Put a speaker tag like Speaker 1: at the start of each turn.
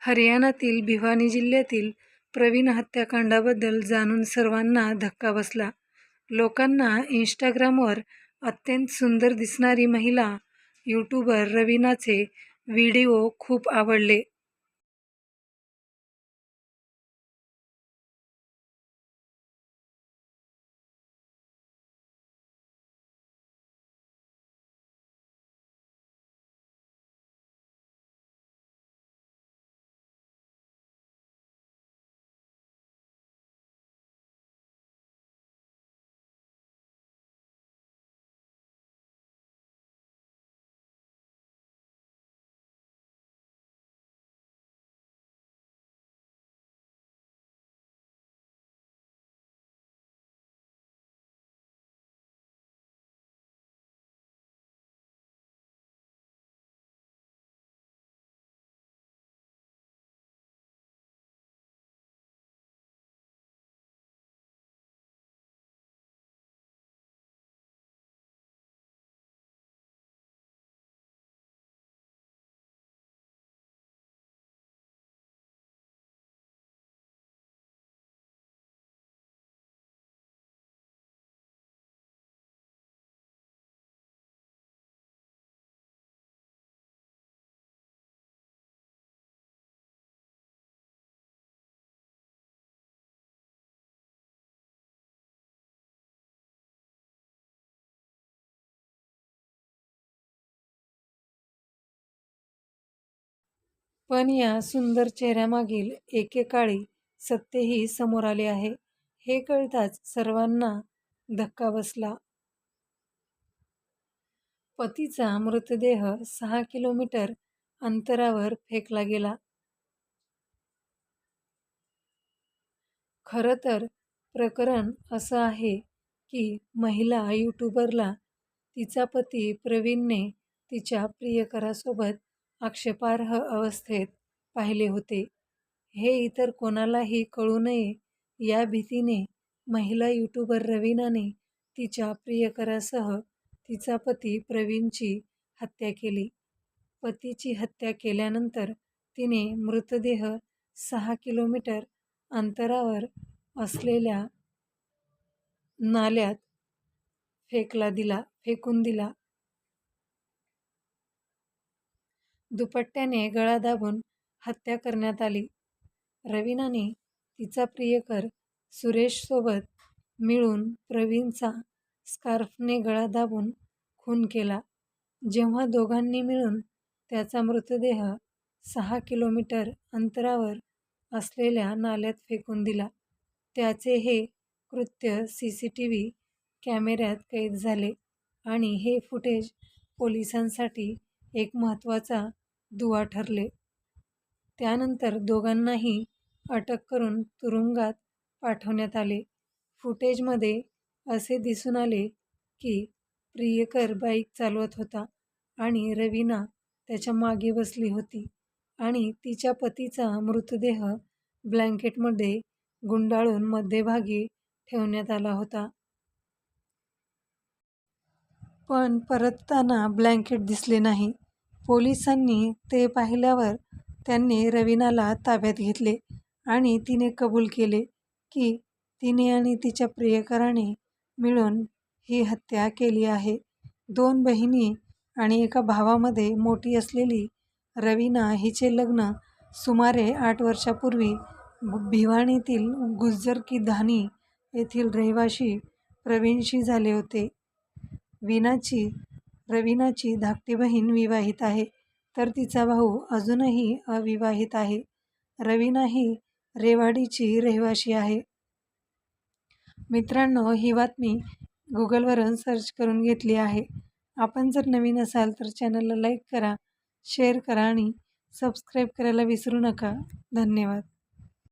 Speaker 1: हरियाणातील भिवानी जिल्ह्यातील प्रवीण हत्याकांडाबद्दल जाणून सर्वांना धक्का बसला. लोकांना इंस्टाग्रामवर अत्यंत सुंदर दिसणारी महिला यूट्यूबर रवीनाचे व्हिडिओ खूप आवडले. पण या सुंदर चेहऱ्यामागील एकेकाळी सत्यही समोर आले आहे. हे कळताच सर्वांना धक्का बसला. पतीचा मृतदेह सहा किलोमीटर अंतरावर फेकला गेला. खरं तर प्रकरण असं आहे की महिला यूट्यूबरला तिचा पती प्रवीणने तिच्या प्रियकरासोबत आक्षेपार्ह अवस्थेत पाहिले होते. हे इतर कोणालाही कळू नये या भीतीने महिला यूट्यूबर रवीनाने तिच्या प्रियकरासह तिचा पती प्रवीणची हत्या केली. पतीची हत्या केल्यानंतर तिने मृतदेह सहा किलोमीटर अंतरावर असलेल्या नाल्यात फेकला दिला फेकून दिला. दुपट्ट्याने गळा दाबून हत्या करण्यात आली. रवीनाने तिचा प्रियकर सुरेशसोबत मिळून प्रवीणचा स्कार्फने गळा दाबून खून केला. जेव्हा दोघांनी मिळून त्याचा मृतदेह सहा किलोमीटर अंतरावर असलेल्या नाल्यात फेकून दिला. त्याचे हे कृत्य सी सी टी व्ही कॅमेऱ्यात कैद झाले आणि हे फुटेज पोलिसांसाठी एक महत्त्वाचा दुवा ठरले. त्यानंतर दोघांनाही अटक करून तुरुंगात पाठवण्यात आले. फुटेजमध्ये असे दिसून आले की प्रियकर बाईक चालवत होता आणि रवीना त्याच्यामागे बसली होती आणि तिच्या पतीचा मृतदेह ब्लँकेटमध्ये गुंडाळून मध्यभागी ठेवण्यात आला होता. पण परतताना ब्लँकेट दिसले नाही. पोलिसांनी ते पाहिल्यावर त्यांनी रवीनाला ताब्यात घेतले आणि तिने कबूल केले की तिने आणि तिच्या प्रियकराने मिळून ही हत्या केली आहे. दोन बहिणी आणि एका भावामध्ये मोठी असलेली रवीना हिचे लग्न सुमारे आठ वर्षापूर्वी भिवानीतील गुज्जर की धानी येथील रहिवाशी प्रवीणशी झाले होते. रवीनाची धाकटी बहीण विवाहित आहे तर तिचा भाऊ अजूनही अविवाहित आहे. रवीना ही रेवाडीची रहिवाशी आहे. मित्रांनो, ही बातमी गुगलवरून सर्च करून घेतली आहे. आपण जर नवीन असाल तर चॅनलला लाईक करा, शेअर करा आणि सबस्क्राईब करायला विसरू नका. धन्यवाद.